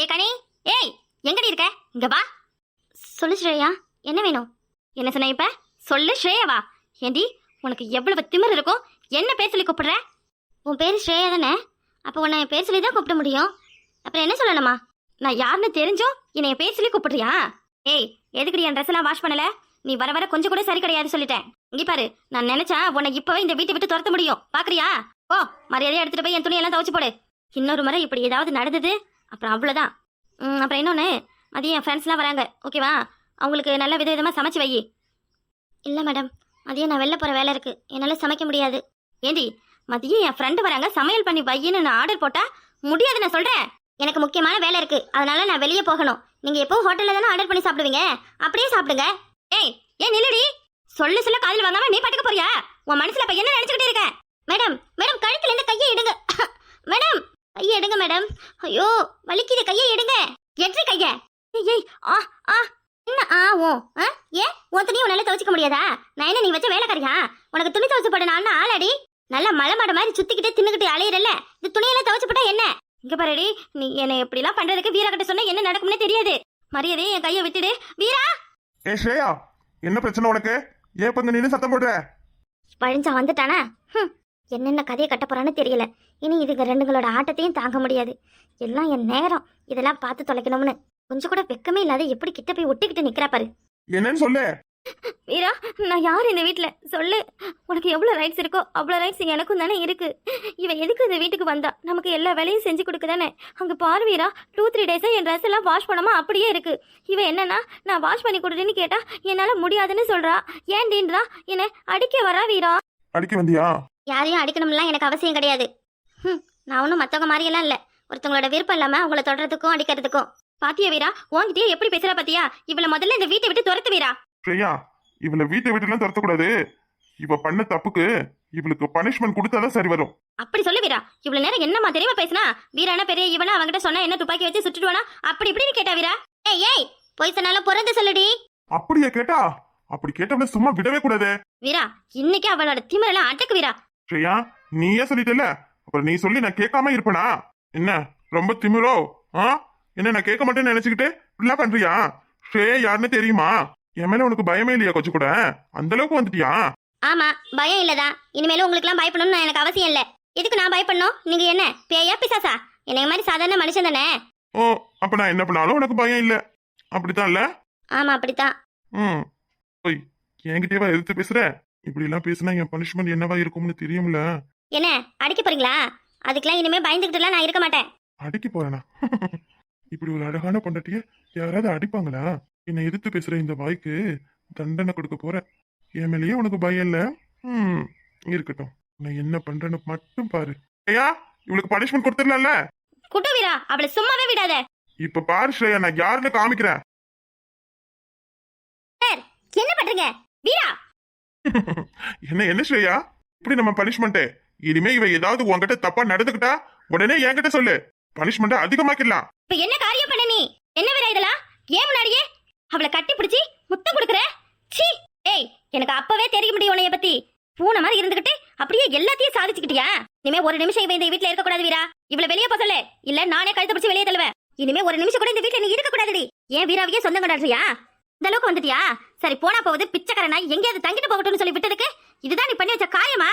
ஏ கனி. ஏய் எங்கடி இருக்க? இங்க வா. சொல்லு ஸ்ரேயா. என்ன வேணும்? என்ன சொன்ன இப்ப? சொல்லு ஸ்ரேயாவா ஏண்டி உனக்கு எவ்வளவு திமிர் இருக்கும் என்ன பேர் சொல்லி கூப்பிடுற? உன் பேர் ஸ்ரேயா தானே? அப்போ உன்னை பேர் சொல்லி தான் கூப்பிட முடியும். அப்புறம் என்ன சொல்லணுமா? நான் யாருன்னு தெரிஞ்சும் என்னை என் பேர் சொல்லி கூப்பிடுறியா? ஏய் எதுக்குடி என் ட்ரெஸ் நான் வாஷ் பண்ணல? நீ வர வர கொஞ்சம் கூட சரி கிடையாது சொல்லிட்டேன். இங்க பாரு நான் நினைச்சா உன்னை இப்பவே இந்த வீட்டை விட்டு துரத்த முடியும். பாக்குறியா? ஓ மரியாதையா எடுத்துட்டு போய் என் துணியெல்லாம் துவைச்சு போடு. இன்னொரு முறை இப்படி ஏதாவது நடந்தது அப்புறம் அவ்வளோதான் அப்புறம் இன்னொன்று மதியம் என் ஃப்ரெண்ட்ஸ்லாம் வராங்க. ஓகேவா அவங்களுக்கு நல்ல வித விதமாக சமைச்சு வை. இல்லை மேடம் மதியம் நான் வெளில போகிற வேலை இருக்குது என்னால் சமைக்க முடியாது. ஏந்தி மதியம் என் ஃப்ரெண்டு வராங்க சமையல் பண்ணி வையின்னு நான் ஆர்டர் போட்டால் முடியாது நான் சொல்கிறேன் எனக்கு முக்கியமான வேலை இருக்குது அதனால் நான் வெளியே போகணும். நீங்கள் எப்போவும் ஹோட்டலில் தானே ஆர்டர் பண்ணி சாப்பிடுவீங்க? அப்படியே சாப்பிடுங்க. ஏய் ஏன் நில்லுடி. சொல்லு சொல்ல காதில் வாங்காம நீ பாட்டுக்கு போறியா? உன் மனசில் இப்போ என்ன நினச்சிக்கிட்டு இருக்க? மேடம் மேடம் கழுத்துல இருந்து கையை எடுங்க மேடம் கையை எடுங்க மேடம் ஐயோ வலிக்குது கையை எடுங்க. எட்ரி கைய. ஏய், ஏய் ஆ ஆ என்ன ஆ ஓ ஆ ஏன் உன் துணி உன்னால துவைச்சிக்க முடியாதா? நான் என்ன நீ வச்ச வேலைக்காரியா? உனக்கு துணி துவைச்சு போட நான் ஆளாடி. நல்லா மலை மாட மாதிரி சுத்திக்கிட்டு தின்னுக்கிட்டு அலையிறல்ல. இந்த துணியெல்லாம் துவைச்சு போட்டா என்ன? இங்க பாருடி நீ என்னை எப்படிலாம் பண்றதுக்கு வீரா கிட்ட சொன்னா என்ன நடக்கும்னே தெரியாது. மரியாதை என் கையை விட்டுடு. வீரா! ஏ ஸ்ரேயா என்ன பிரச்சனை உனக்கு? ஏன் இப்ப நின்று சத்தம் போடுற? பழிஞ்சா வந்துட்டானா? ஹம், என்னென்ன கதையை கட்ட போறான்னு தெரியல. இனி இதுங்க ரெண்டுங்களோட ஆட்டத்தையும் தாங்க முடியாது. எல்லாம் என் நேரம். இதெல்லாம் பார்த்து தொலைக்கணும்னு. கொஞ்சம் கூட வெக்கமே இல்லாத எப்படி கிட்ட போய் ஒட்டிக்கிட்டு நிக்கிறா பாரு. என்னன்னு சொல்லு. வீரா நான் யார் இந்த வீட்ல? சொல்லு. உனக்கு எவ்வளவு ரைட்ஸ் இருக்கோ அவ்வளவு ரைட்ஸ் எனக்கும் தானே இருக்கு. இவ எதுக்கு இந்த வீட்டுக்கு வந்தா? நமக்கு எல்லா வேலையும் செஞ்சு கொடுக்க தானே. அங்க பாரு வீரா டூ த்ரீ டேஸா என் ட்ரெஸ் எல்லாம் வாஷ் பண்ணாம அப்படியே இருக்கு. இவ என்னன்னா நான் வாஷ் பண்ணி கொடுறேன்னு கேட்டா என்னால முடியாதுன்னு சொல்றா. ஏன்டின்றா என்ன அடிக்க வரா வீரா. அடிக்க வந்தியா? யாரையும் அடிக்கணும்லாம் எனக்கு அவசியம் கிடையாது. ஹம், நான் ஒன்றும் மற்றவங்க மாதிரியெல்லாம் இல்லை. ஒருத்தவங்களோட விருப்பம் இல்லாமல் அவங்கள தொடுறதுக்கும் அடிக்கிறதுக்கும். பாத்தியா வீரா உன்கிட்டயே எப்படி பேசுற பாத்தியா? இவளை முதல்ல இந்த வீட்டை விட்டு துரத்து வீரா. ஸ்ரேயா இவளை வீட்டை விட்டுலாம் துரத்த கூடாது இவ பண்ண தப்புக்கு இவளுக்கு பனிஷ்மெண்ட் கொடுத்தாதான் சரி வரும். அப்படி சொல்லு வீரா. இவ்வளவு நேரம் என்னமா தெரியுமா பேசினா? வீரானா பெரிய இவனா அவன்கிட்ட சொன்னா என்ன துப்பாக்கி வச்சு சுட்டுடுவானா? அப்படி இப்படின்னு கேட்டா வீரா. ஏய் ஏய் போய் சொன்னாலும் பிறந்து சொல்லுடி. அப்படியா கேட்டா? அப்படி கேட்டவன சும்மா விடவே கூடாது. வீரா இன்னைக்கு அவளோட திமிரெல்லாம் அடக்கு வீரா. ஸ்ரேயா நீயே சொல்லிட்டல அப்புறம் நீ சொல்லி நான் கேட்காம இருப்பேனா? என்ன ரொம்ப திமிரோ? ஆ? என்ன நான் கேட்க மாட்டேன்னு நினைச்சுக்கிட்டு இப்படிலாம் பண்றியா? ஸ்ரேயா யாருன்னு தெரியுமா? என் மேல உனக்கு பயமே இல்லையா கொஞ்சம் கூட? அந்த அளவுக்கு வந்துட்டியா? ஆமா பயம் இல்லதான் இனிமேலும் உங்களுக்குலாம் பயப்படணும்னு எனக்கு அவசியம் இல்ல. எதுக்கு நான் பயப்படணும்? நீங்க என்ன பேயா பிசாசா? என்னைய மாதிரி சாதாரண மனுஷன் தானே? ஓ அப்ப நான் என்ன பண்ணாலும் உனக்கு பயம் இல்ல. அப்படித்தான் இல்ல ஆமா அப்படித்தான். ம். ஓய் என்கிட்டயேவா எதிர்த்து பேசுற? இப்படி எல்லாம் பேசினா என் பனிஷ்மெண்ட் என்னவா இருக்கும்னு தெரியும்ல? என்ன அடிக்க போறீங்களா? அதுக்கெல்லாம் இனிமே பயந்துகிட்டுலாம் நான் இருக்க மாட்டேன். அடிக்க போறேனா? இப்படி ஒரு அழகான பொண்டாட்டிய யாராவது அடிப்பாங்களா? என்னை எதிர்த்து பேசுற இந்த வாய்க்கு தண்டனை கொடுக்க போறேன். என் மேலேயே உனக்கு பயம் இல்ல? ம் இருக்கட்டும். நான் என்ன பண்றேன்னு மட்டும் பாரு. ஐயா இவளுக்கு பனிஷ்மெண்ட் கொடுத்துடலாம்ல? குட்டு வீரா அவளை சும்மாவே விடாத. இப்ப பாரு ஸ்ரேயா நான் யாருன்னு காமிக்கிறேன். என்ன பண்றீங்க? வீரா என்ன என்ன ஸ்ரேயா? இப்படி நம்ம பனிஷ்மெண்ட் இனிமே இவ ஏதாவது உன்கிட்ட தப்பா நடந்துகிட்டா உடனே என்கிட்ட சொல்லு. பனிஷ்மெண்ட் அதிகமாக்கிடலாம். இப்ப என்ன காரியம் பண்ண நீ? என்ன வேற இதெல்லாம்? ஏன் முன்னாடியே? அவளை கட்டி பிடிச்சி முத்தம் கொடுக்குற? சீ ஏய் எனக்கு அப்பவே தெரிய முடியும் உன்னைய பத்தி. பூனை மாதிரி இருந்துகிட்டு அப்படியே எல்லாத்தையும் சாதிச்சுக்கிட்டியா? இனிமே ஒரு நிமிஷம் இவன் இந்த வீட்டுல இருக்க கூடாது வீரா. இவள வெளியே போக சொல்லு. இல்ல நானே கழுத்து பிடிச்சி வெளியே தள்ளுவேன். இனிமே ஒரு நிமிஷம் கூட இந்த வீட்டுல நீ இருக்க கூடாதுடி ஏன் வீராவையே சொந்தம் கொண்டாடுறியா? இந்த அளவுக்கு வந்துட்டியா? சரி போனா போவது பிச்சைக்காரனா? எங்கேயாவது தங்கிட்டு போகட்டும்னு சொல்லி விட்டதுக்கு? இதுதான் நீ பண்ணி வச்ச காயமா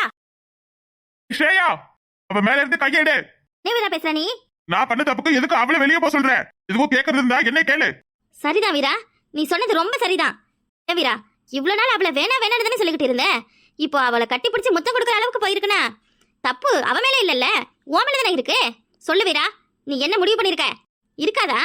ஸ்ரேயா அவ மேல இருந்து கையெடு என்ன வீரா பேசுற நீ? நான் பண்ண தப்புக்கு எதுக்கு அவளை வெளியே போக சொல்ற? எதுவும் கேட்கறது இருந்தா என்ன கேளு. சரிதான் வீரா. நீ சொன்னது ரொம்ப சரிதான். ஏ வீரா இவ்வளவு நாள் அவளை வேணா வேணான்னு தானே சொல்லிக்கிட்டு இருந்தேன் இப்போ அவளை கட்டி பிடிச்சி முத்தம் கொடுக்குற அளவுக்கு போயிருக்குனா தப்பு அவ மேல இல்லல்ல. உன் மேல தானே இருக்கு. சொல்லு வீரா நீ என்ன முடிவு பண்ணிருக்க? இருக்காதா?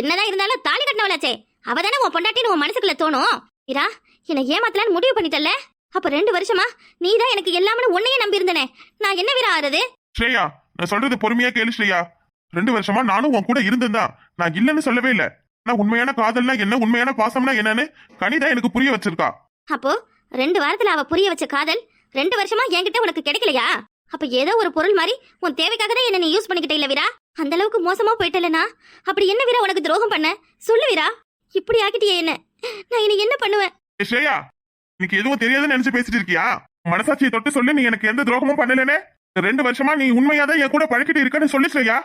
என்னதான் இருந்தாலும் தாலி கட்டினவளாச்சே. அவ தானே உன் பொண்டாட்டின்னு உன் மனசுக்குள்ள தோணும். வீரா என்னை ஏமாத்தலான்னு முடிவு பண்ணிட்டல்ல? அப்ப ரெண்டு வருஷமா நீ தான் எனக்கு எல்லாமே உன்னையே நம்பி இருந்தனே நான் என்ன வீரா ஆறுது? ஸ்ரேயா நான் சொல்றது பொறுமையா கேளு ஸ்ரேயா. ரெண்டு வருஷமா நானும் உன் கூட இருந்திருந்தான் நான் இல்லைன்னு சொல்லவே இல்ல. ஆனா உண்மையான காதல்னா என்ன உண்மையான பாசம்னா என்னன்னு கனிதா எனக்கு புரிய வச்சிருக்கா. அப்போ ரெண்டு வாரத்துல அவ புரிய வச்ச காதல் ரெண்டு வருஷமா என்கிட்ட உனக்கு கிடைக்கலையா? அப்ப ஏதோ ஒரு பொருள் மாதிரி உன் தேவைக்காக தான் என்ன நீ யூஸ் பண்ணிக்கிட்டே இல்ல வீரா? அந்த அளவுக்கு மோசமா போயிட்டலனா அப்படி என்ன வீரா உனக்கு துரோகம் பண்ண? சொல்லு வீரா. இப்படி ஆக்கிட்டியே என்ன? நான் இனி என்ன பண்ணுவேன்? ஏ ஸ்ரேயா எனக்கு எதுவும் தெரியாதுன்னு நினைச்சு பேசிட்டு இருக்கியா? மனசாட்சியை தொட்டு சொல்லி நீ எனக்கு எந்த துரோகமும் பண்ணலனே ரெண்டு வருஷமா நீ உண்மையாதான் என் கூட பழக்கிட்டு இருக்கன்னு சொல்லு ஸ்ரேயா.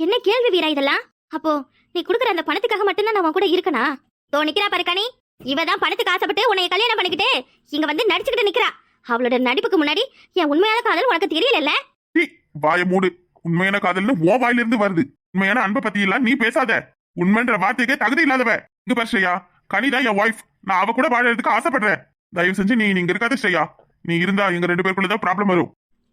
என்ன கேள்வி வீரா இதெல்லாம்? அப்போ நீ கொடுக்குற அந்த பணத்துக்காக மட்டும்தான் நான் உன் கூட இருக்கனா? தோ நிக்கிறா பாரு கனி. இவ தான் பணத்துக்கு ஆசைப்பட்டு உன்னை கல்யாணம் பண்ணிக்கிட்டு இங்க வந்து நடிச்சுக்கிட்டு நிக்கிறா. அவளோட நடிப்புக்கு முன்னாடி என் உண்மையான காதல் உனக்கு தெரியல டீ, வாய மூடு. உண்மையான காதல்னு ஓ வாயில இருந்து வருது. உண்மையான அன்பை பத்தி எல்லாம் நீ பேசாத. உண்மைன்ற வார்த்தைக்கே தகுதி இல்லாதவ. இங்க பாரு ஸ்ரேயா. கனிதான் என் ஒய்ஃப் நான் அவ கூட வாழறதுக்கு ஆசைப்படுறேன். தயவு செஞ்சு நீ இங்க இருக்காத ஸ்ரேயா. நீ இருந்தா எங்க ரெண்டு பேருக்குள்ள தான் ப்ராப்ளம் வரும்.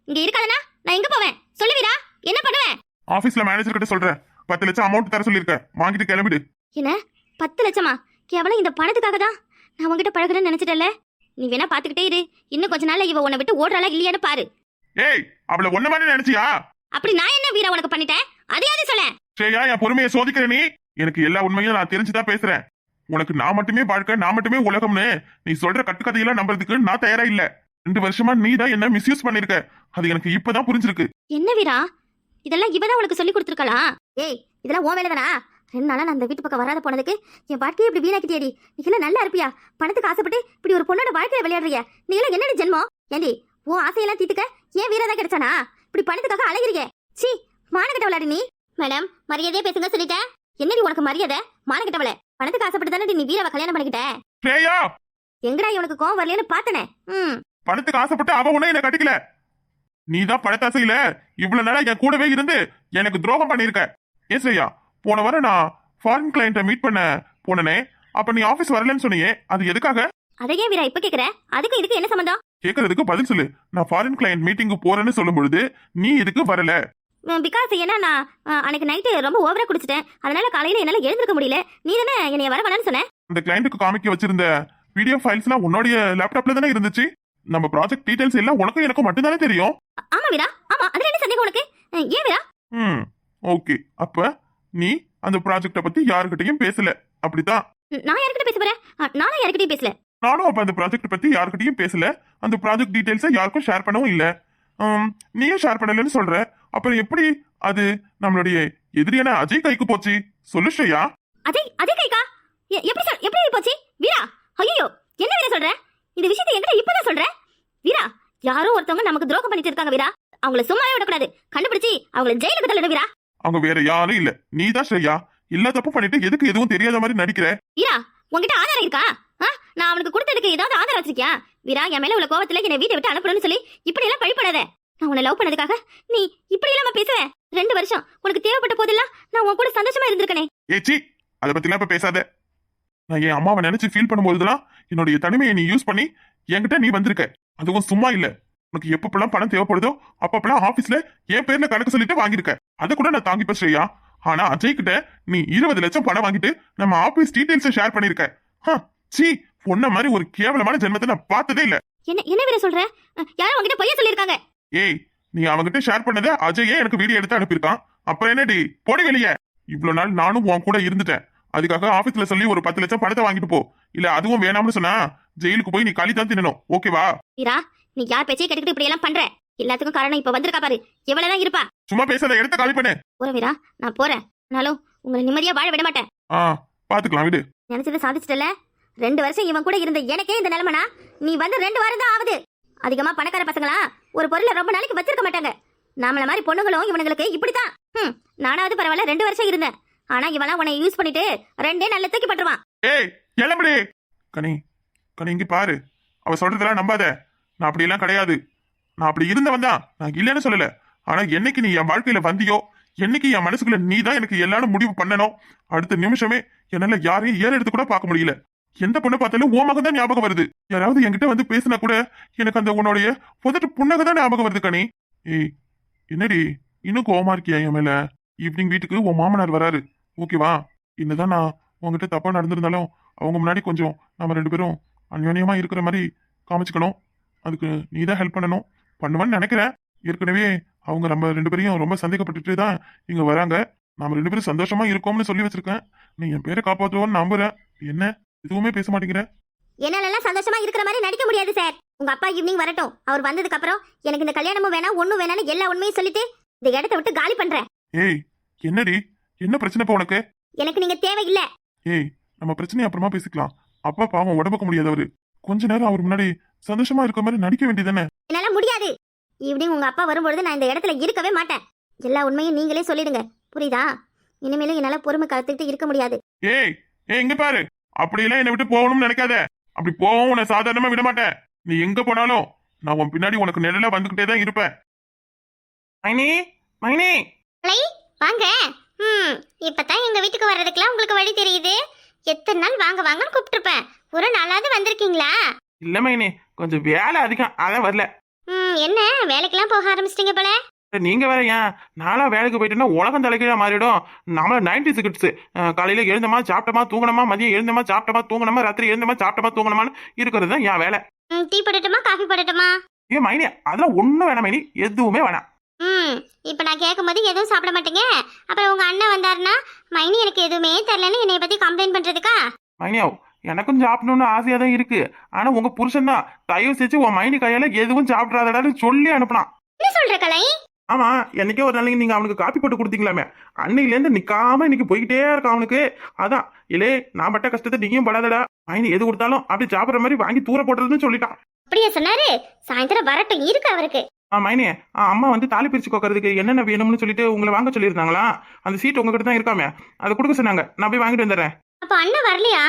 இங்க இருக்காதனா? நான் எங்க போவேன்? சொல்லுவீரா என்ன பண்ணுவேன் ஆபீஸ்ல மேனேஜர் கிட்ட சொல்றேன். பத்து லட்சம் அமௌண்ட் தர சொல்லியிருக்கேன் வாங்கிட்டு கிளம்பிடு. என்ன? பத்து லட்சமா? கேவலம் இந்த பணத்துக்காக தான். நான் உன்கிட்ட பழகுறேன்னு நினைச்சிட்டல நீ வேணா பாத்துக்கிட்டே இரு. இன்னும் கொஞ்ச நாள்ல இவ உன்னை விட்டு ஓடுறாளா இல்லையான்னு பாரு. ஏய் அவளை ஒன்ன மாதிரி நினைச்சியா? அப்படி நான் என்ன வீரா உனக்கு பண்ணிட்டேன்? அதையாவது சொல்ல ஸ்ரேயா என் பொறுமையை சோதிக்கிற நீ எனக்கு எல்லா உண்மையும் நான் தெரிஞ்சுதான் பேசுறேன். உனக்கு நான் மட்டுமே வாழ்க்கை நான் மட்டுமே உலகம்னு நீ சொல்ற கட்டுக்கதையெல்லாம் நம்புறதுக்கு நான் தயாரா இல்ல. ரெண்டு வருஷமா நீ தான் என்ன மிஸ்யூஸ் பண்ணிருக்க. அது எனக்கு இப்பதான் புரிஞ்சிருக்கு. என்ன வீரா? இதெல்லாம் இவதான் உனக்கு சொல்லி கொடுத்துருக்கலா ஏய் இதெல்லாம் ஓ வேலைதானா? ரெண்டு நாளா நான் அந்த வீட்டு பக்கம் வராத போனதுக்கு என் வாழ்க்கையை இப்படி வீணாக்கிட்டியடி நீ எல்லாம் நல்லா இருப்பியா? பணத்துக்கு ஆசைப்பட்டு இப்படி ஒரு பொண்ணோட வாழ்க்கையில விளையாடுறிய. நீ எல்லாம் என்னடி ஜென்மம்? ஏண்டி உன் ஆசையெல்லாம் தீத்துக்க ஏன் வீரதா கிடைச்சானா? இப்படி பணத்துக்காக அழகிறீங்க சீ மானகிட்ட விளையாடு நீ. மேடம் மரியாதையே பேசுங்க சொல்லிட்டேன். என்னடி உனக்கு மரியாதை? மானகிட்டவள பணத்துக்கு ஆசைப்பட்டு தானே நீ வீரவை கல்யாணம் பண்ணிக்கிட்ட? ஸ்ரேயா எங்கடா இவனுக்கு கோவம் வரலைன்னு பார்த்தனே? ம். பணத்துக்கு ஆசைப்பட்டு அவ உன்னை என்ன கட்டிக்கல. நீ தான் பணத்தாசையில இவ்வளவு நாளா என் கூடவே இருந்து எனக்கு துரோகம் பண்ணிருக்க. ஏன் போன வாரம் நான் ஃபாரின் கிளைண்ட்டை மீட் பண்ண போனனே அப்ப நீ ஆபீஸ் வரலன்னு சொன்னியே அது எதுக்காக? அதையே வீரா இப்ப கேக்குற? அதுக்கு இதுக்கு என்ன சம்பந்தம்? கேக்குறதுக்கு பதில் சொல்லு. நான் ஃபாரின் கிளையண்ட் மீட்டிங்கு போறேன்னு சொல்லும் பொழுது நீ இதுக்கு வரல. பிகாஸ் ஏன்னா நான் அன்னைக்கு நைட்டு ரொம்ப ஓவரா குடிச்சிட்டேன். அதனால காலையில என்னால எழுந்திருக்க முடியல. நீ தானே என்னைய வர வேணாம்னு சொன்ன? அந்த கிளைண்ட்டுக்கு காமிக்க வச்சிருந்த வீடியோ ஃபைல்ஸ்லாம் உன்னுடைய லேப்டாப்ல தானே இருந்துச்சு? நம்ம ப்ராஜெக்ட் டீடைல்ஸ் எல்லாம் உனக்கும் எனக்கும் மட்டும்தானே தெரியும்? ஆ- ஆமா வீரா. ஆமா அதுல என்ன சந்தேகம் உனக்கு? ஏன் வீரா? ம் ஓகே அப்ப நீ அந்த ப்ராஜெக்ட பத்தி யாருக்கிட்டையும் பேசல. அப்படித்தான். ம், நான் யார்கிட்ட பேச போறேன்? நானும் யார்கிட்டயும் பேசல. நானும் அப்ப அந்த ப்ராஜெக்ட் பத்தி யாருக்கிட்டையும் பேசல. அந்த ப்ராஜெக்ட் டீடைல்ஸை யாருக்கும் ஷேர் பண்ணவும் இல்ல. நீயும் ஷேர் பண்ணலன்னு சொல்ற. அப்புறம் எப்படி? அது நம்மளுடைய எதிரியான அஜய் கைக்கு போச்சு. சொல்லு ஸ்ரேயா. அதே அதே கைக்கா? எப்படி சொல் எப்படி போச்சு? வீரா ஐயோ என்ன வீரா சொல்ற? இந்த விஷயத்தை என்கிட்ட இப்பதான் சொல்ற? வீரா யாரோ ஒருத்தவங்க நமக்கு துரோகம் பண்ணிட்டு இருக்காங்க வீரா. அவங்கள சும்மாவே விடக்கூடாது. கண்டுபிடிச்சு அவங்கள ஜெயிலுக்கு தள்ளிடு வீரா. அவங்க வேற யாரும் இல்ல. நீ தான் ஸ்ரேயா. எல்லா தப்பு பண்ணிட்டு எதுக்கு எதுவும் தெரியாத மாதிரி நடிக்கிற? வீரா உன்கிட்ட ஆதாரம் இருக்கா? நான் அவனுக்கு கொடுத்ததுக்கு ஏதாவது ஆதாரம் வச்சிருக்கியா? வீரா என் மேல உள்ள கோவத்துல என்னை வீட்டை விட்டு அனுப்பணும்னு சொல்லி இப்படி எல்லாம் பழிப்படாத நான் உன்னை லவ் பண்ணதுக்காக நீ இப்படி எல்லாம் பேசுவ. ரெண்டு வருஷம் உனக்கு தேவைப்பட்ட போதெல்லாம் நான் உன் கூட சந்தோஷமா இருந்திருக்கனே. ஏச்சி அதை பத்திலாம் இப்ப பேசாத. நான் என் அம்மாவை நினைச்சு ஃபீல் பண்ணும்போதுலாம் என்னுடைய தனிமையை நீ யூஸ் பண்ணி என்கிட்ட நீ வந்திருக்க. அதுவும் சும்மா இல்ல. உனக்கு எப்பப்பெல்லாம் பணம் தேவைப்படுதோ அப்பப்பெல்லாம் ஆபீஸ்ல என் பேர்ல கணக்கு சொல்லிட்டு வாங்கியிருக்க அதை கூட நான் தாங்கிப்ப ஸ்ரேயா. ஆனா அஜய் கிட்ட நீ இருபது லட்சம் பணம் வாங்கிட்டு நம்ம ஆபீஸ் டீடைல்ஸ் ஷேர் பண்ணிருக்க. சி சீ பொண்ண மாதிரி ஒரு கேவலமான ஜென்மத்தை நான் பார்த்ததே இல்ல. என்ன என்ன வீரா சொல்ற? யாரும் உன்கிட்ட பொய்ய சொல்லியிருக்காங்க. ஏய் நீ அவங்கிட்ட ஷேர் பண்ணத அஜயே எனக்கு வீடியோ எடுத்து அனுப்பியிருக்கான். அப்புறம் என்னடி? போடி வெளியே. இவ்வளவு நாள் நானும் உன் கூட இருந்துட்டேன். அதுக்காக ஆபீஸ்ல சொல்லி ஒரு பத்து லட்சம் பணத்தை வாங்கிட்டு போ. இல்ல அதுவும் வேணாம்னு சொன்னா ஜெயிலுக்கு போய் நீ களி தான் தின்னணும். ஓகேவா வீரா நீ யார் பேச்சையும் கேட்டுக்கிட்டு இப்படி எல்லாம் பண்ற? எல்லாத்துக்கும் காரணம் இப்ப வந்திருக்கா பாரு. எவ்வளவுதான் இருப்பா. சும்மா பேசாத இடத்த காலி பண்ணு. போற வீரா நான் போறேன். ஆனாலும் உங்களை நிம்மதியா வாழ விட மாட்டேன். ஆ பாத்துக்கலாம் விடு. நினைச்சதை சாதிச்சிட்டல? ரெண்டு வருஷம் இவன் கூட இருந்த எனக்கே இந்த நிலைமைனா நீ வந்து ரெண்டு வாரம் தான் ஆகுது. அதிகமா பணக்கார பசங்களா ஒரு பொருளை ரொம்ப நாளைக்கு வச்சிருக்க மாட்டாங்க. நம்மள மாதிரி பொண்ணுங்களும் இவனுங்களுக்கு இப்படித்தான். ம் நானாவது பரவாயில்ல ரெண்டு வருஷம் இருந்தேன். ஆனா இவனா உன்னை யூஸ் பண்ணிட்டு ரெண்டே நல்ல தூக்கி பட்டுருவான். ஏய் கிளம்புடி. கனி கனி இங்க பாரு. அவ சொல்றதெல்லாம் நம்பாத. நான் அப்படி எல்லாம் கிடையாது. நான் அப்படி இருந்தவன் தான் நான் இல்லைன்னு சொல்லல. ஆனா என்னைக்கு நீ என் வாழ்க்கையில வந்தியோ என்னைக்கு என் மனசுக்குள்ள நீ தான் எனக்கு எல்லாரும் முடிவு பண்ணணும் அடுத்த நிமிஷமே என்னால யாரையும் ஏற எடுத்து கூட பார்க்க முடியல. எந்த பொண்ணை பார்த்தாலும் ஓ மகன் தான் ஞாபகம் வருது. யாராவது என்கிட்ட வந்து பேசினா கூட எனக்கு அந்த உன்னுடைய புதட்டு புண்ணக தான் ஞாபகம் வருது கனி. ஏய் என்னடி? இன்னும் கோவமா இருக்கியா என் மேல? ஈவினிங் வீட்டுக்கு உன் மாமனார் வராரு. ஓகேவா என்னதான் நான் உங்ககிட்ட தப்பா நடந்திருந்தாலும் அவங்க முன்னாடி கொஞ்சம் நம்ம ரெண்டு பேரும் அந்யோன்யமா இருக்கிற மாதிரி காமிச்சுக்கணும். அதுக்கு நீ தான் ஹெல்ப் பண்ணணும். பண்ணுவேன்னு நினைக்கிறேன். ஏற்கனவே அவங்க நம்ம ரெண்டு பேரையும் ரொம்ப சந்தேகப்பட்டுட்டு தான் இங்க வராங்க. நாம ரெண்டு பேரும் சந்தோஷமா இருக்கோம்னு சொல்லி வச்சிருக்கேன். நீ என் பேரை காப்பாற்றுவோன்னு நம்புறேன். என்ன? எதுவுமே பேச மாட்டேங்கிற. என்னாலலாம் சந்தோஷமா இருக்கிற மாதிரி நடிக்க முடியாது சார். உங்க அப்பா ஈவினிங் வரட்டும். அவர் வந்ததுக்கு அப்புறம் எனக்கு இந்த கல்யாணமும் வேணாம் ஒண்ணும் வேணாம்னு எல்லா உண்மையும் சொல்லிட்டு இந்த இடத்த விட்டு காலி பண்றேன். ஏய் என்னடி? என்ன பிரச்சனை இப்போ உனக்கு? எனக்கு நீங்க தேவையில்லை. ஏய் நம்ம பிரச்சனையை அப்புறமா பேசிக்கலாம். அப்பா பாவம் உடம்புக்கு முடியாதவரு கொஞ்ச நேரம் அவர் முன்னாடி சந்தோஷமா இருக்க மாதிரி நடிக்க வேண்டியதானே என்னால முடியாது. ஈவினிங் உங்க அப்பா வரும்பொழுது நான் இந்த இடத்துல இருக்கவே மாட்டேன். எல்லா உண்மையும் நீங்களே சொல்லிடுங்க. புரியுதா? இனிமேலும் என்னால பொறுமை காத்துக்கிட்டு இருக்க முடியாது. ஏய் ஏய் இங்க பாரு. அப்படியெல்லாம் என்னை விட்டு போகணும்னு நினைக்காத. அப்படி போகவும் உன்னை சாதாரணமா விட மாட்டேன் நீ எங்க போனாலும் நான் உன் பின்னாடி உனக்கு நிழலா வந்துகிட்டே தான் இருப்பேன். மைனி மைனி. வாங்க. ம் இப்பதான் எங்க வீட்டுக்கு வர்றதுக்குலாம் உங்களுக்கு வழி தெரியுது. எத்தனை நாள் வாங்க வாங்கன்னு கூப்பிட்டுருப்பேன். ஒரு நாளாவது வந்திருக்கீங்களா? இல்ல மைனி கொஞ்சம் வேலை அதிகம். அதான் வரல. ம் என்ன? வேலைக்கெல்லாம் போக ஆரம்பிச்சிட்டீங்க போல. நீங்க வேற ஏன்? நாளா வேலைக்கு போயிட்டேன்னா உலகம் தலைக்கீழா மாறிடும். நம்மள நைன்டி கிட்ஸ் காலையில எழுந்தமா சாப்பிட்டமா தூங்கணுமா மதியம் எழுந்தமா சாப்பிட்டமா தூங்கணுமா ராத்திரி எழுந்தமா சாப்பிட்டமா தூங்கணுமான்னு இருக்கிறது தான் என் வேலை. டீ போடட்டுமா காஃபி போடட்டுமா ஏன் மைனி அதெல்லாம் ஒண்ணும் வேணாம் மைனி. எதுவுமே வேணாம். ம் இப்போ நான் கேட்கும்போது எதுவும் சாப்பிட மாட்டீங்க. அப்புறம் உங்க அண்ணன் வந்தாருன்னா மைனி எனக்கு எதுவுமே தெரிலன்னு என்னைய பத்தி கம்ப்ளைண்ட் பண்றதுக்கா? மைனியாவ் எனக்கும் சாப்பிடணும்னு ஆசையா தான் இருக்கு. ஆனா உங்க புருஷன் தான் தயவு செஞ்சு உன் மைனி கையால எதுவும் சாப்பிடாதடான்னு சொல்லி அனுப்புனான். என்ன சொல்ற கலை? ஆமா என்னைக்கே ஒரு நாளைக்கு நீங்க அவனுக்கு காப்பி போட்டு கொடுத்தீங்களாமே. அன்னையில இருந்து நிக்காம இன்னைக்கு போய்கிட்டே இருக்கான் அவனுக்கு. அதான் இல்லே நான் பட்ட கஷ்டத்தை நீயும் படாதடா. மைனி எது கொடுத்தாலும் அப்படி சாப்பிடுற மாதிரி வாங்கி தூர போட்டுறதுன்னு சொல்லிட்டான். அப்படியா சொன்னாரு. சாயந்தரம் வரட்டும் இருக்கு அவருக்கு. ஆ மைனி அம்மா வந்து தாலி பிரிச்சு கோக்கறதுக்கு என்னென்ன வேணும்னு சொல்லிட்டு உங்களை வாங்க சொல்லியிருந்தாங்களா? அந்த சீட் உங்ககிட்ட தான் இருக்காமே. அதை கொடுக்க சொன்னாங்க. நான் போய் வாங்கிட்டு வந்துடுறேன். அப்போ அண்ணன் வரலையா?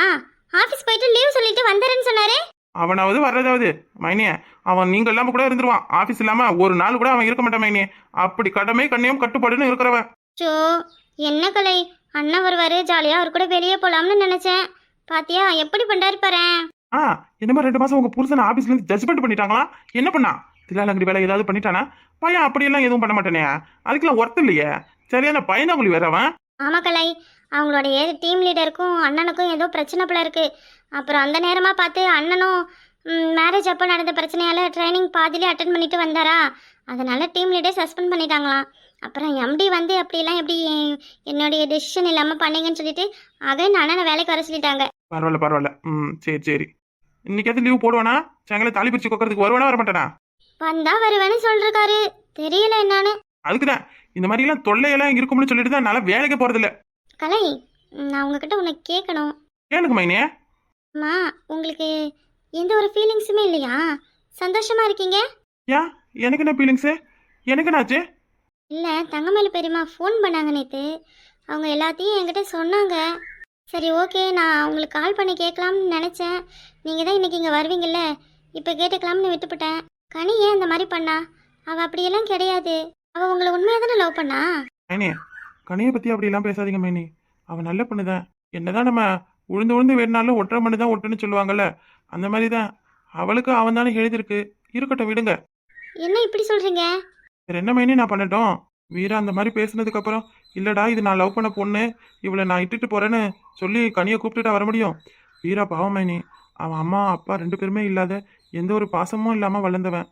ஆபீஸ் போயிட்டு லீவ் சொல்லிட்டு வந்துறேன்னு சொன்னாரு. அவனாவது வர்றதாவது மைனிய. அவன் நீங்க இல்லாம கூட இருந்துருவான். ஆபீஸ் இல்லாம ஒரு நாள் கூட அவன் இருக்க மாட்டான் மைனி அப்படி கடமை கண்ணியம் கட்டுப்பாடுன்னு இருக்கிறவன். சோ என்ன கலை? அண்ணன் வருவாரு ஜாலியா அவர் கூட வெளியே போலாம்னு நினைச்சேன். பாத்தியா எப்படி பண்றாரு பாரு. ஆ என்னமா ரெண்டு மாசம் உங்க புருஷனை ஆபீஸ்ல இருந்து ஜட்ஜ்மெண்ட் பண்ணிட்டாங்களா? என்ன பண்ணா? தில்லாலங்கடி வேலை ஏதாவது பண்ணிட்டானா? பையன் அப்படியெல்லாம் எதுவும் பண்ண மாட்டானே. அதுக்கெல்லாம் ஒர்த் இல்லையே. சரியான பயந்தாங்குழி வேற அவன். ஆமா கலை அவங்களுடைய டீம் லீடருக்கும் அண்ணனுக்கும் ஏதோ பிரச்சனை போல இருக்கு. அப்புறம் அந்த நேரமா பார்த்து அண்ணனும் மேரேஜ் அப்போ நடந்த பிரச்சனையால ட்ரைனிங் பாதியிலே அட்டன் பண்ணிட்டு வந்தாரா? அதனால டீம் லீடர் சஸ்பெண்ட் பண்ணிட்டாங்களாம். அப்புறம் எம்டி வந்து அப்படிலாம் எப்படி என்- என்னுடைய டெசிஷன் இல்லாமல் பண்ணீங்கன்னு சொல்லிட்டு அகைன் அண்ணனை வேலைக்கு வர சொல்லிட்டாங்க. பரவாயில்ல பரவாயில்ல. ம் சரி சரி. இன்னைக்காவது லீவ் போடுவானா? சாயங்கால தாலி பிரிச்சு கொக்கறதுக்கு வருவானா வர மாட்டானா வந்தா வருவேன்னு சொல்றாரு தெரியல என்னன்னு. அதுக்குதான். இந்த மாதிரி எல்லாம் தொல்லையெல்லாம் இருக்கும்னு சொல்லிட்டு தான் நான் வேலைக்கு போறது இல்ல கலை நான் உங்ககிட்ட உன்னை கேட்கணும் கேளுங்க மைனே? அம்மா உங்களுக்கு எந்த ஒரு ஃபீலிங்ஸுமே இல்லையா? சந்தோஷமா இருக்கீங்க? ஏன் எனக்கு என்ன ஃபீலிங்ஸு எனக்கு என்னாச்சு? இல்லை தங்கமேல பெரியம்மா ஃபோன் பண்ணாங்க நேற்று அவங்க எல்லாத்தையும் என்கிட்ட சொன்னாங்க. சரி ஓகே நான் உங்களுக்கு கால் பண்ணி கேட்கலாம்னு நினச்சேன். நீங்கள் தான் இன்றைக்கி இங்கே வருவீங்கல்ல? இப்போ கேட்டுக்கலாம்னு விட்டுப்புட்டேன். கனி ஏன் இந்த மாதிரி பண்ணா? அவள் அப்படியெல்லாம் கிடையாது. அவள் உங்களை உண்மையாக தானே லவ் பண்ணா? மைனி கனியை பத்தி அப்படி எல்லாம் பேசாதீங்க மைனி. அவன் நல்ல பொண்ணுதான். என்னதான் நம்ம உழுந்து உழுந்து வேணாலும் ஒற்றை மண்ணு தான் ஒட்டுன்னு சொல்லுவாங்கல்ல அந்த மாதிரி தான் அவளுக்கு அவன் தானே எழுதிருக்கு இருக்கட்டும் விடுங்க. என்ன இப்படி சொல்கிறீங்க வேற என்ன மைனி நான் பண்ணட்டும். வீரா அந்த மாதிரி பேசுனதுக்கு அப்புறம் இல்லடா இது நான் லவ் பண்ண பொண்ணு இவளை நான் இட்டுட்டு போறேன்னு சொல்லி கனியை கூப்பிட்டுட்டா வர முடியும்? வீரா பாவம் மைனி. அவன் அம்மா அப்பா ரெண்டு பேருமே இல்லாத எந்த ஒரு பாசமும் இல்லாம வளர்ந்தவன்.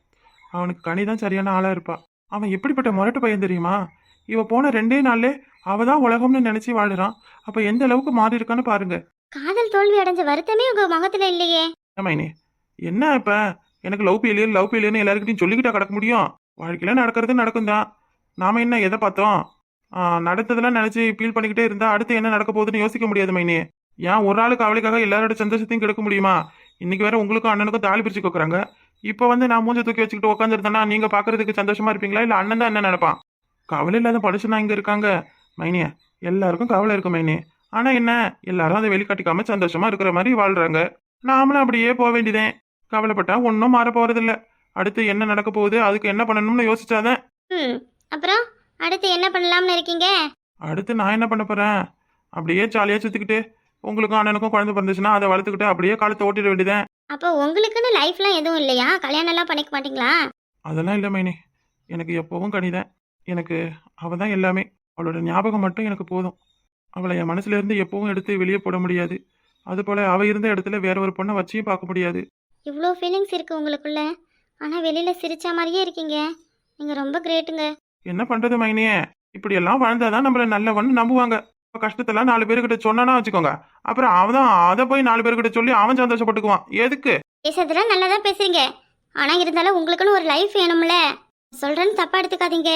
அவனுக்கு கனி தான் சரியான ஆளா இருப்பா. அவன் எப்படிப்பட்ட முரட்டு பையன் தெரியுமா? இவ போன ரெண்டே நாள்லே அவ தான் உலகம்னு நினைச்சு வாழுறான். அப்ப எந்த அளவுக்கு மாறி இருக்கான்னு பாருங்க. காதல் தோல்வி அடைஞ்ச வருத்தமே உங்கள் முகத்தில் இல்லையே. என்ன இப்ப? எனக்கு லவ் ஃபெயிலியர் லவ் ஃபெயிலியர்னு எல்லாருக்கிட்டையும் சொல்லிக்கிட்டா கிடக்க முடியும். வாழ்க்கையில நடக்கிறது நடக்கும் தான் நாம என்ன எதை பார்த்தோம்? ஆஹ் நடந்ததெல்லாம் நினைச்சு ஃபீல் பண்ணிக்கிட்டே இருந்தா அடுத்து என்ன நடக்க போகுதுன்னு யோசிக்க முடியாது மைனி. ஏன் ஒரு ஆளுக்கு அவளுக்காக எல்லாரோட சந்தோஷத்தையும் கெடுக்க முடியுமா? இன்னைக்கு வேற உங்களுக்கும் அண்ணனுக்கும் தாலி பிரிச்சு கொடுக்குறாங்க. இப்போ வந்து நான் மூஞ்ச தூக்கி வச்சுக்கிட்டு உட்காந்துருந்தேன்னா நீங்க பாக்குறதுக்கு சந்தோஷமா இருப்பீங்களா? இல்ல அண்ணன் தான் என்ன நினைப்பான்? கவலை இல்லாத படிச்சுனா இங்க இருக்காங்க. மைனிய எல்லாருக்கும் கவலை இருக்கு மைனி ஆனா என்ன? எல்லாரும் அதை வெளிக்காட்டிக்காம சந்தோஷமா இருக்கிற மாதிரி வாழ்றாங்க. நாமளும் அப்படியே போக வேண்டியதேன் கவலைப்பட்டா ஒன்றும் மாற போறதில்ல. அடுத்து என்ன நடக்க போகுது? அதுக்கு என்ன பண்ணணும்னு யோசிச்சாதான் ம் அப்புறம்? அடுத்து என்ன பண்ணலாம்னு இருக்கீங்க? அடுத்து நான் என்ன பண்ண போறேன்? அப்படியே ஜாலியா சுத்திக்கிட்டு உங்களுக்கும் அண்ணனுக்கும் குழந்தை பிறந்துச்சுன்னா அதை வளர்த்துக்கிட்டு அப்படியே காலத்தை ஓட்டிட வேண்டியதேன் அப்போ உங்களுக்குன்னு லைஃப்லாம் எதுவும் இல்லையா? கல்யாணம்லாம் பண்ணிக்க மாட்டீங்களா? அதெல்லாம் இல்லை மைனி. எனக்கு எப்பவும் கனிதான். எனக்கு அவ தான் எல்லாமே. அவளோட ஞாபகம் மட்டும் எனக்கு போதும். அவளை என் மனசுல இருந்து எப்பவும் எடுத்து வெளியே போட முடியாது. அதுபோல அவ இருந்த இடத்துல வேற ஒரு பொண்ணை வச்சியும் பார்க்க முடியாது. இவ்வளோ ஃபீலிங்ஸ் இருக்கு உங்களுக்குள்ள. ஆனால் வெளியில் சிரிச்ச மாதிரியே இருக்கீங்க. நீங்கள் ரொம்ப கிரேட்டுங்க என்ன பண்றது மைனியே? இப்படி எல்லாம் வாழ்ந்தாதான் நம்மள நல்லவன்னு நம்புவாங்க. இப்ப கஷ்டத்தெல்லாம் நாலு பேருக்கிட்ட சொன்னானா வச்சுக்கோங்க. அப்புறம் அவன் தான் அதை போய் நாலு பேர்கிட்ட சொல்லி அவன் சந்தோஷப்பட்டுக்குவான். எதுக்கு? பேசுறதுலாம் நல்லா தான் பேசுறீங்க. ஆனால் இருந்தாலும் உங்களுக்குன்னு ஒரு லைஃப் வேணும்ல. சொல்கிறேன்னு தப்பாக எடுத்துக்காதீங்க.